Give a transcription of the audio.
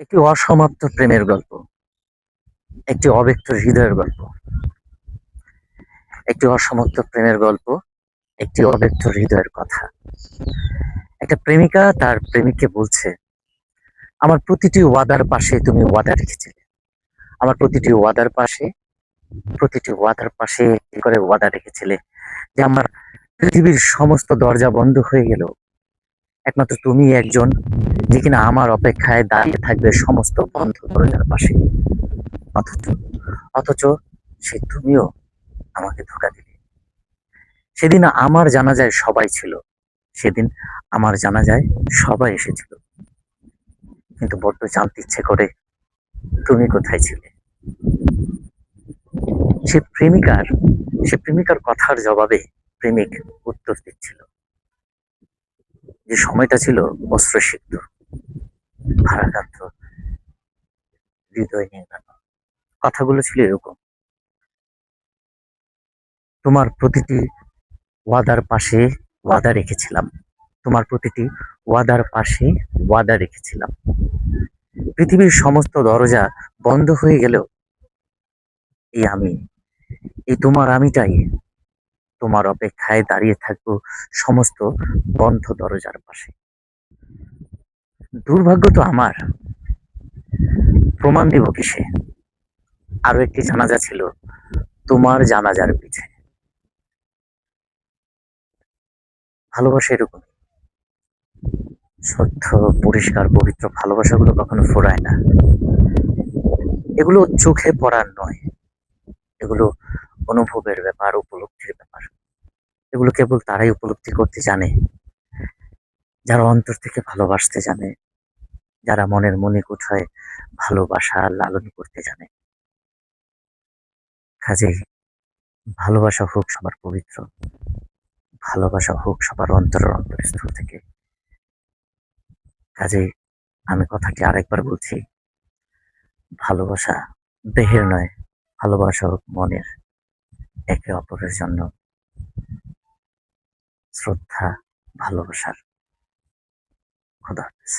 একটি অসমাপ্ত প্রেমের গল্প, একটি অব্যক্ত হৃদয়ের গল্প, একটি অসমাপ্ত প্রেমের গল্প, একটি অব্যক্ত হৃদয়ের কথা। একটা প্রেমিকা তার প্রেমিককে বলছে, আমার প্রতিটি ওয়াদার পাশে তুমি ওয়াদা রেখেছিলে। আমার প্রতিটি ওয়াদার পাশে, প্রতিটি ওয়াদার পাশে করে ওয়াদা রেখেছিলে? যে আমার পৃথিবীর সমস্ত দরজা বন্ধ হয়ে গেল একমাত্র তুমি একজন যে কিনা আমার অপেক্ষায় দাঁড়িয়ে থাকবে সমস্ত বন্ধ দরজার পাশে। অথচ অথচ সে তুমিও আমাকে ধোকা দিলে। সেদিন আমার জানাজায় সবাই ছিল। সেদিন আমার জানাজায় সবাই এসেছিল। কিন্তু বড্ড জানতে ইচ্ছে করে তুমি কোথায় ছিলে? সে প্রেমিকার সে প্রেমিকার কথার জবাবে প্রেমিক উত্তর দিচ্ছিল। যে সময়টা ছিল অস্ত্রসিদ্ধ, ভারাক্রান্ত, হৃদয় নির্মাণ কথাগুলো ছিল এরকম। তোমার প্রতিটি ওয়াদার পাশে ওয়াদা রেখেছিলাম। তোমার প্রতিটি ওয়াদার পাশে ওয়াদা রেখেছিলাম। পৃথিবীর সমস্ত দরজা বন্ধ হয়ে গেলেও এই আমি, এই তোমার আমিটাই তোমার অপেক্ষায় দাঁড়িয়ে থাকব সমস্ত বন্ধ দরজার পাশে। দুর্ভাগ্য তো আমার। প্রমাণ দিব কিসে? আরও একটি জানাজা ছিল তোমার জানাজার পিছে ভালোবাসা এরকম। সত্য, পরিষ্কার, পবিত্র ভালোবাসাগুলো কখনো ফোরায় না। এগুলো চোখে পড়ার নয়। এগুলো অনুভবের ব্যাপার, উপলব্ধির ব্যাপার। এগুলো কেবল তারাই উপলব্ধি করতে জানে। যারা অন্তর থেকে ভালোবাসতে জানে, যারা মনের মনে কোথায় ভালোবাসা লালন করতে জানে। কাজেই ভালোবাসা হোক সবার পবিত্র, ভালোবাসা হোক সবার অন্তরের অন্তরস্থল থেকে। কাজেই আমি কথাটি আরেকবার বলছি, ভালোবাসা দেহের নয়, ভালোবাসা হোক মনের। একে অপরের জন্য শ্রদ্ধা ভালোবাসার। খুদা হাফেজ।